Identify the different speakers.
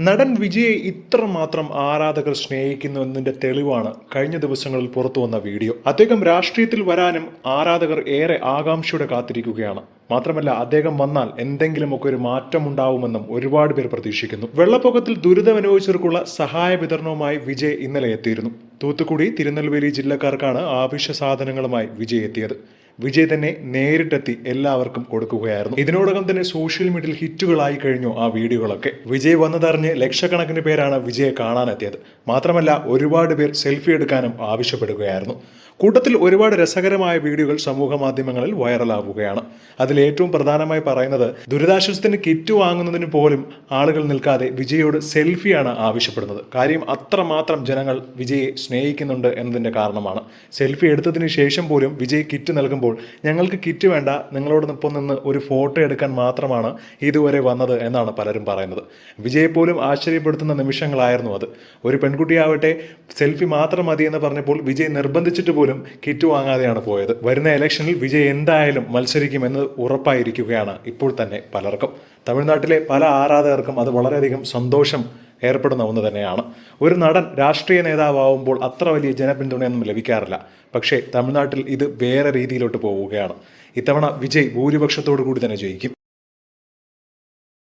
Speaker 1: നടൻ വിജയെ ഇത്രമാത്രം ആരാധകർ സ്നേഹിക്കുന്നു എന്നതിന്റെ തെളിവാണ് കഴിഞ്ഞ ദിവസങ്ങളിൽ പുറത്തു വന്ന വീഡിയോ. അദ്ദേഹം രാഷ്ട്രീയത്തിൽ വരാനും ആരാധകർ ഏറെ ആകാംക്ഷയോടെ കാത്തിരിക്കുകയാണ്. മാത്രമല്ല അദ്ദേഹം വന്നാൽ എന്തെങ്കിലുമൊക്കെ ഒരു മാറ്റം ഉണ്ടാവുമെന്നും ഒരുപാട് പേർ പ്രതീക്ഷിക്കുന്നു. വെള്ളപ്പൊക്കത്തിൽ ദുരിതമനുഭവിച്ചവർക്കുള്ള സഹായ വിതരണവുമായി വിജയ് ഇന്നലെ എത്തിയിരുന്നു. തൂത്തുക്കുടി തിരുനെൽവേലി ജില്ലക്കാർക്കാണ് ആവശ്യ സാധനങ്ങളുമായി വിജയ് എത്തിയത്. വിജയ് തന്നെ നേരിട്ടെത്തി എല്ലാവർക്കും കൊടുക്കുകയായിരുന്നു. ഇതിനോടകം തന്നെ സോഷ്യൽ മീഡിയയിൽ ഹിറ്റുകളായി കഴിഞ്ഞു ആ വീഡിയോകളൊക്കെ. വിജയ് വന്നതറിഞ്ഞ് ലക്ഷക്കണക്കിന് പേരാണ് വിജയെ കാണാനെത്തിയത്. മാത്രമല്ല ഒരുപാട് പേർ സെൽഫി എടുക്കാനും ആവശ്യപ്പെടുകയായിരുന്നു. കൂട്ടത്തിൽ ഒരുപാട് രസകരമായ വീഡിയോകൾ സമൂഹ മാധ്യമങ്ങളിൽ വൈറലാവുകയാണ്. അതിൽ ഏറ്റവും പ്രധാനമായി പറയുന്നത് ദുരിതാശ്വാസത്തിന് കിറ്റ് വാങ്ങുന്നതിന് പോലും ആളുകൾ നിൽക്കാതെ വിജയോട് സെൽഫിയാണ് ആവശ്യപ്പെടുന്നത്. കാര്യം അത്രമാത്രം ജനങ്ങൾ വിജയെ സ്നേഹിക്കുന്നുണ്ട് എന്നതിന്റെ കാരണമാണ്. സെൽഫി എടുത്തതിന് ശേഷം പോലും വിജയ് കിറ്റ് നൽകുമ്പോൾ ഞങ്ങൾക്ക് കിറ്റ് വേണ്ട നിങ്ങളോടൊപ്പം നിന്ന് ഒരു ഫോട്ടോ എടുക്കാൻ മാത്രമാണ് ഇതുവരെ വന്നത് എന്നാണ് പലരും പറയുന്നത്. വിജയ് പോലും ആശ്ചര്യപ്പെടുത്തുന്ന നിമിഷങ്ങളായിരുന്നു അത്. ഒരു പെൺകുട്ടിയാവട്ടെ സെൽഫി മാത്രം മതി എന്ന് പറഞ്ഞപ്പോൾ വിജയ് നിർബന്ധിച്ചിട്ട് പോലും കിറ്റ് വാങ്ങാതെയാണ് പോയത്. വരുന്ന ഇലക്ഷനിൽ വിജയ് എന്തായാലും മത്സരിക്കുമെന്ന് ഉറപ്പായിരിക്കുകയാണ് ഇപ്പോൾ തന്നെ പലർക്കും. തമിഴ്നാട്ടിലെ പല ആരാധകർക്കും അത് വളരെയധികം സന്തോഷം ഏർപ്പെടുന്ന ഒന്ന് തന്നെയാണ്. ഒരു നടൻ രാഷ്ട്രീയ നേതാവാകുമ്പോൾ അത്ര വലിയ ജനപിന്തുണയൊന്നും ലഭിക്കാറില്ല. പക്ഷേ തമിഴ്നാട്ടിൽ ഇത് വേറെ രീതിയിലോട്ട് പോവുകയാണ്. ഇത്തവണ വിജയ് ഭൂരിപക്ഷത്തോടു കൂടി തന്നെ ജയിക്കും.